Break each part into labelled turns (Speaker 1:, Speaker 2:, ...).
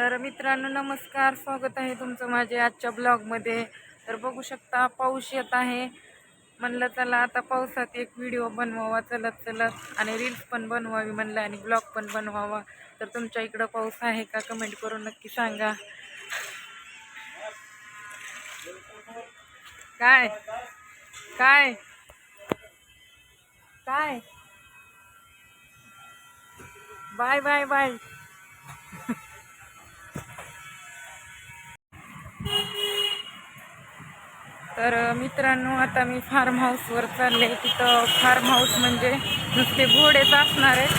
Speaker 1: तर मित्रांनो नमस्कार. स्वागत आहे तुमचं माझ्या आजच्या ब्लॉगमध्ये. तर बघू शकता पाऊस येत आहे. म्हणलं चला आता पावसात एक व्हिडिओ बनवावा. चलत चलत. आणि रील्स पण बनवावी म्हणलं आणि ब्लॉग पण बनवावा. तर तुमच्या इकडं पाऊस आहे का? कमेंट करून नक्की सांगा. काय? काय? काय? Bye bye bye. तर मित्रांनो आता मी फार्म हाऊसवर चालले तिथं फार्म हाऊस म्हणजे नुसते घोडेच असणार आहेत.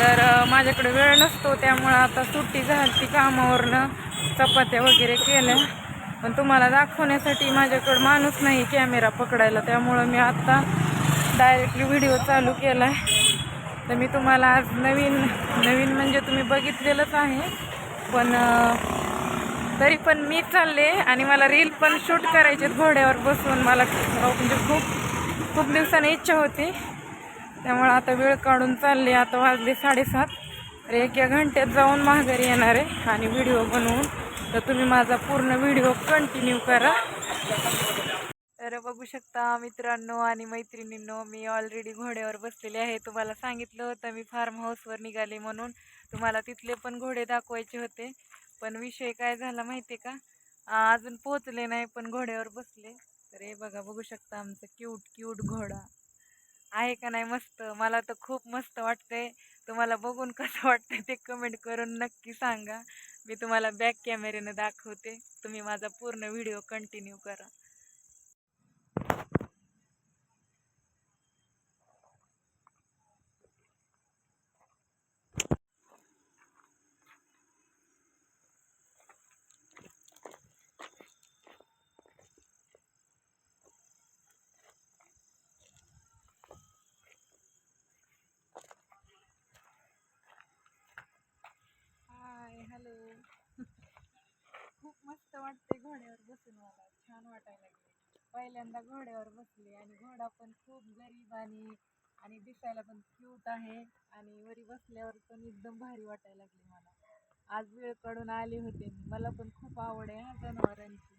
Speaker 1: तर माझ्याकडे वेळ नसतो त्यामुळं आता सुट्टी झाली ती कामावरनं. चपात्या वगैरे केल्या. पण तुम्हाला दाखवण्यासाठी माझ्याकडं माणूस नाही कॅमेरा पकडायला. त्यामुळं मी आत्ता डायरेक्टली व्हिडिओ चालू केला आहे तर मी तुम्हाला आज नवीन नवीन म्हणजे तुम्ही बघितलेलंच आहे. पण तरी पण मी चालले आणि मला रील पण शूट करायचे घोड्यावर बसून. मला म्हणजे खूप खूप दिवसांनी इच्छा होती. त्यामुळे आता वेळ काढून चालले. आता वाजले साडेसात. तर एक या घंट्यात जाऊन माघारी येणार आहे आणि व्हिडिओ बनवून. तर तुम्ही माझा पूर्ण व्हिडिओ कंटिन्यू करा. तर बघू शकता मित्रांनो आणि मैत्रिणींनो मी ऑलरेडी घोड्यावर बसलेले आहे. तुम्हाला सांगितलं होतं मी फार्म हाऊसवर निघाले म्हणून. तुम्हाला तिथले पण घोडे दाखवायचे होते. पण विषय काय झाला माहिती आहे का अजून पोहोचले नाही पण घोड्यावर बसले. तर हे बघा बघू शकता आमचं क्यूट क्यूट घोडा. आहे का नाही मस्त? मला तर खूप मस्त वाटतंय. तुम्हाला बघून कसं वाटतंय ते कमेंट करून नक्की सांगा. मी तुम्हाला बॅक कॅमेऱ्यानं दाखवते. तुम्ही माझा पूर्ण व्हिडिओ कंटिन्यू करा हाय हॅलो वाटतंय वाटते घोड्यावर बसून मला. छान वाटायला लागले पहिल्यांदा घोड्यावर बसले आणि घोडा पण खूप गरीब आणि आणि दिसायला पण क्यूट आहे आणि वरी बसल्यावर पण एकदम भारी वाटायला लागले मला. आज वेळ काढून आले होते. मला पण खूप आवड आहे हा जनावरांची.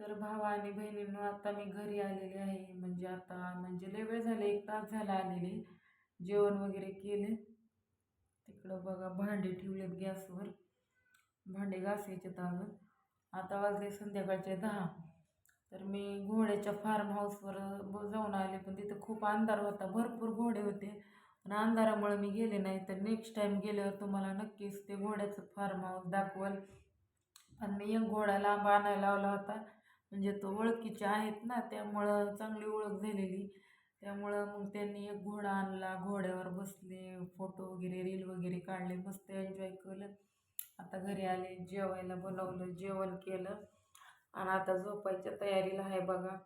Speaker 1: तर भावा आणि बहिणींनो आता मी घरी आलेले आहे. म्हणजे आता म्हणजे लय वेळ झाले एक तास झाला आलेले. जेवण वगैरे केले. तिकडं बघा भांडे ठेवलेत गॅसवर. भांडे घासायचे अजून आता वाजले संध्याकाळचे दहा. तर मी घोड्याच्या फार्म हाऊसवर जाऊन आले. पण तिथं खूप अंधार होता. भरपूर घोडे होते. पण अंधारामुळे मी गेले नाही. तर नेक्स्ट टाईम गेल्यावर तुम्हाला नक्कीच ते घोड्याचं फार्म हाऊस दाखवल. आणि मी एक घोडा लांब आणायला लावला होता. म्हणजे तो ओळखीच्या आहेत ना त्यामुळं चांगली ओळख झालेली. त्यामुळं मग त्यांनी एक घोडा आणला घोड्यावर बसले फोटो वगैरे रील वगैरे काढले मस्त एन्जॉय केलं. आता घरी आले जेवायला बनवलं जेवण केलं. आणि आता झोपायच्या तयारीला आहे बघा.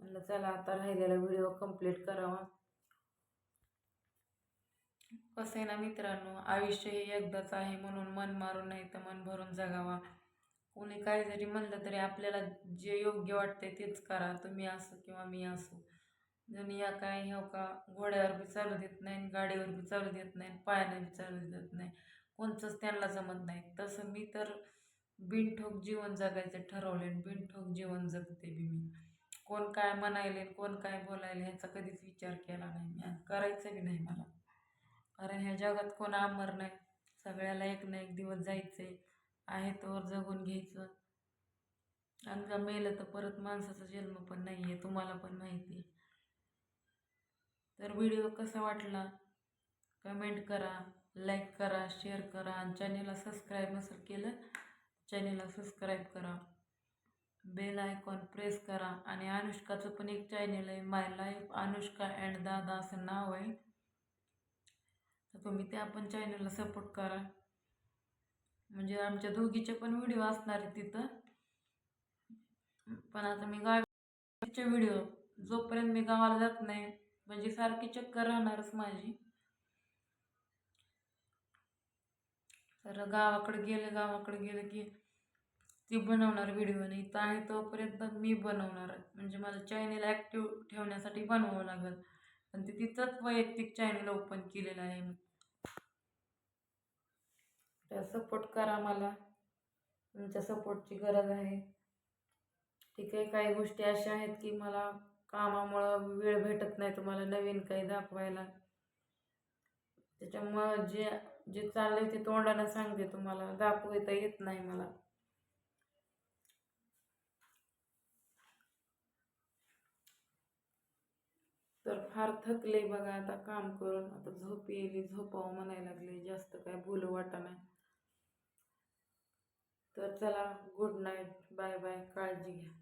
Speaker 1: म्हणलं चला आता राहिलेला व्हिडिओ कंप्लीट करावा. कसं आहे ना मित्रांनो आयुष्य हे एकदाच आहे म्हणून मन मारून नाही तर मन भरून जगावा. कोणी काय जरी म्हणलं तरी आपल्याला जे योग्य वाटते तेच करा. तुम्ही असो किंवा मी असो. दुनिया काय हो का घोड्यावर बी चालू देत नाही गाडीवर बी चालू देत नाही पायाने बी चालू देत नाही. कोणचंच त्यांना जमत नाही. तसं मी तर बिनठोक जीवन जगायचं ठरवले बिनठोक जीवन जगते बी मी. कोण काय म्हणायले कोण काय बोलायले ह्याचा कधीच विचार केला नाही मी करायचं बी नाही मला. कारण ह्या जगात कोण अमर नाही. सगळ्याला एक ना एक दिवस जायचं आहे आहे तोवर जगून घ्यायचं. आणि का मेलं तर परत माणसाचा जन्म पण नाही आहे तुम्हाला पण माहिती आहे. तर व्हिडिओ कसा वाटला? कमेंट करा लाईक करा शेअर करा आणि चॅनेलला सबस्क्राईब नसेल केलं चॅनेलला सबस्क्राईब करा. बेल आयकॉन प्रेस करा आणि अनुष्काचं पण एक चॅनेल आहे माय लाईफ अनुष्का अँड दादा असं नाव आहे. तर तुम्ही त्या पण चॅनेलला सपोर्ट करा. म्हणजे आमच्या दोघीचे पण व्हिडिओ असणार आहेत तिथं. पण आता मी गावीचे व्हिडिओ जोपर्यंत मी गावाला जात नाही म्हणजे सारखी चक्कर राहणारच माझी. तर गावाकडे गेले गावाकडे गेलं की ती बनवणार व्हिडिओ नाही तर आहे तोपर्यंत मी बनवणार. म्हणजे माझं चॅनेल ॲक्टिव्ह ठेवण्यासाठी बनवावं लागेल. आणि ते तिथंच वैयक्तिक चॅनेल ओपन केलेलं आहे. तर त्या सपोर्ट करा मला. तुमच्या सपोर्टची गरज आहे. ठीक आहे काही गोष्टी अशा आहेत की मला कामामुळं वेळ भेटत नाही तुम्हाला नवीन काही दाखवायला. त्याच्यामुळं जे जे चाललंय ते तोंडानं सांगते तुम्हाला. दाखवता येत नाही मला. तर फार थकले बघा आता काम करून. आता झोप येईल झोपावं म्हणायला लागले. जास्त काय बोलू वाटा नाही. तर चला गुड नाईट बाय बाय काळजी घ्या.